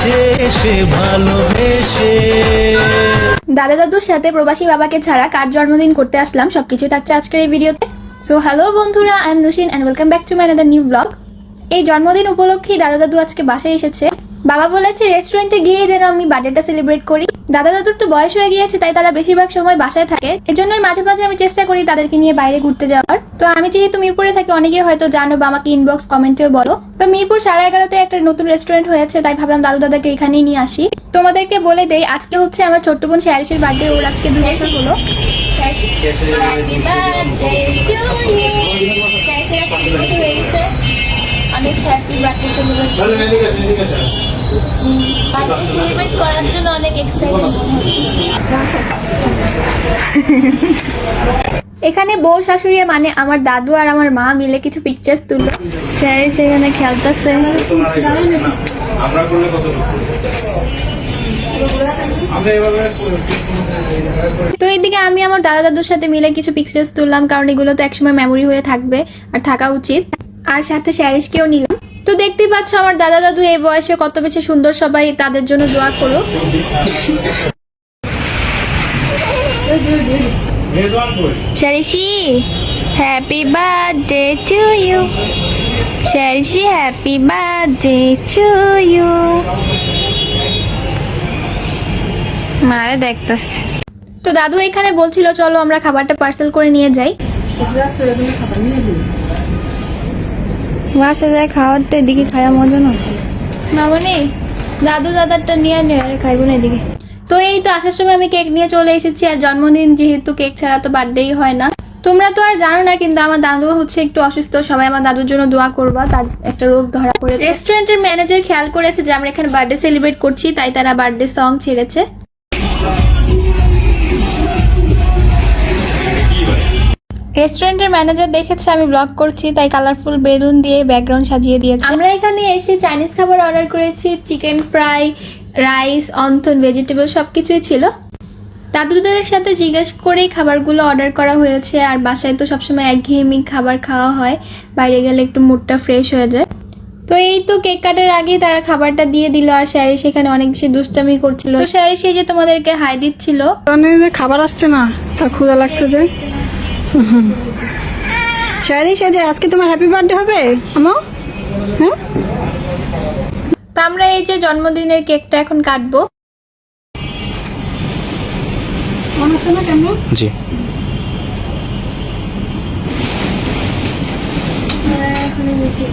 সে ভালোবেসে। দাদা দাদুর সাথে প্রবাসী বাবাকে ছাড়া কার জন্মদিন করতে আসলাম, সবকিছু থাকছে আজকের এই ভিডিওতে। সো হ্যালো বন্ধুরা I am Nusin and welcome back to my new blog এই জন্মদিন উপলক্ষে দাদা দাদু আজকে বাসায় এসেছে। বাবা বলেছে রেস্টুরেন্টে গিয়ে যেন আমি বার্থডেটা সেলিব্রেট করি। দাদা দাদুর তো বয়স হয়ে গিয়েছে, তাই তারা বেশিরভাগ সময় বাসায় থাকে। এজন্যই মাঝে মাঝে আমি চেষ্টা করি তাদেরকে নিয়ে বাইরে ঘুরতে যাওয়ার। তো আমি যেহেতু মিরপুরে থাকি, অনেকে হয়তো জানো বা আমাকে ইনবক্স কমেন্টেও বলো। তো মিরপুর সাড়ে এগারোতে একটা নতুন রেস্টুরেন্ট হয়েছে, তাই ভাবলাম দাদু দাদাকে এখানেই নিয়ে আসি। তোমাদেরকে বলে দেই, আজকে হচ্ছে আমার ছোট্ট বোন শ্যারিসের বার্থডে ওর আজকে দু বছর হলো। Happy birthday to you. শ্যারিসের আজকে দু বছর হয়ে গেছে। অনেক happy birthday celebrate birthday celebrate করার জন্য অনেক এখানে বউ শাশুড়ি মানে আমার দাদু আর আমার মা মিলে কিছু পিকচার্স তুললো। সে সেখানে খেলতেছে। আমরা করলে কত তো এইদিকে আমি আমার দাদা দাদুর সাথে মিলে কিছু পিকচার্স তুললাম কারণ এগুলো তো একসময় মেমোরি হয়ে থাকবে আর থাকা উচিত। আর সাথে শ্যারিসকেও নিলাম। তো দেখতেই পাচ্ছ আমার দাদা দাদু এই বয়সে কত বেশি সুন্দর সবাই তাদের জন্য দোয়া করো। শ্যারিসি হ্যাপি বার্থডে টু ইউ শ্যারিসি হ্যাপি বার্থডে টু ইউ মারে দেখতেছে। তো দাদু এখানে বলছিল চলো আমরা খাবারটা পার্সেল করে নিয়ে যাই। বাসা যায় খাওয়াতে এদিকে খাওয়া মজা না। মামনি দাদু দাদারটা নিয়ে নে আরে খাইবো না এদিকে। তো এই তো আসার সময় আমি কেক নিয়ে চলে এসেছি আর জন্মদিন যেহেতু কেক ছাড়া তো বার্থডেই হয় না। তোমরা তো আর জানো না কিন্তু আমার দাদু হচ্ছে একটু অসুস্থ সবাই আমার দাদুর জন্য দোয়া করবা তার একটা রোগ ধরা পড়েছে। রেস্টুরেন্টের ম্যানেজার খেয়াল করেছে যে আমরা এখানে বার্থডে সেলিব্রেট করছি তাই তারা বার্থডে সং ছেড়েছে। রেস্টুরেন্টের ম্যানেজার দেখেছে আমি ব্লগ করছি তাই কালারফুল বেলুন দিয়ে ব্যাকগ্রাউন্ড সাজিয়ে দিয়েছে। আমরা এখানে এসে চাইনিজ খাবার অর্ডার করেছি chicken fry rice wonton vegetable সব কিছুই ছিল। দাদুদের সাথে জিজ্ঞেস করেই খাবারগুলো অর্ডার করা হয়েছে আর বাসায় তো সবসময় একঘেয়েমি খাবার খাওয়া হয় বাইরে গেলে একটু মুডটা ফ্রেশ হয়ে যায়। তো এই তো কেক কাটার আগেই তারা খাবারটা দিয়ে দিল আর স্যারি সেখানে অনেক বেশি দুষ্টামি করছিল। তো স্যারি সেই যে তোমাদেরকে হাই দিচ্ছিল। মানে খাবার আসছে না তার ক্ষুধা লাগছে যে। শাড়ি সাজে আজকে তোমার হ্যাপি বার্থডে হবে? আমা? হ্যাঁ? তো আমরা এই যে জন্মদিনের কেকটা এখন কাটবো। মনে হচ্ছে না কেন জি। এখন নিচে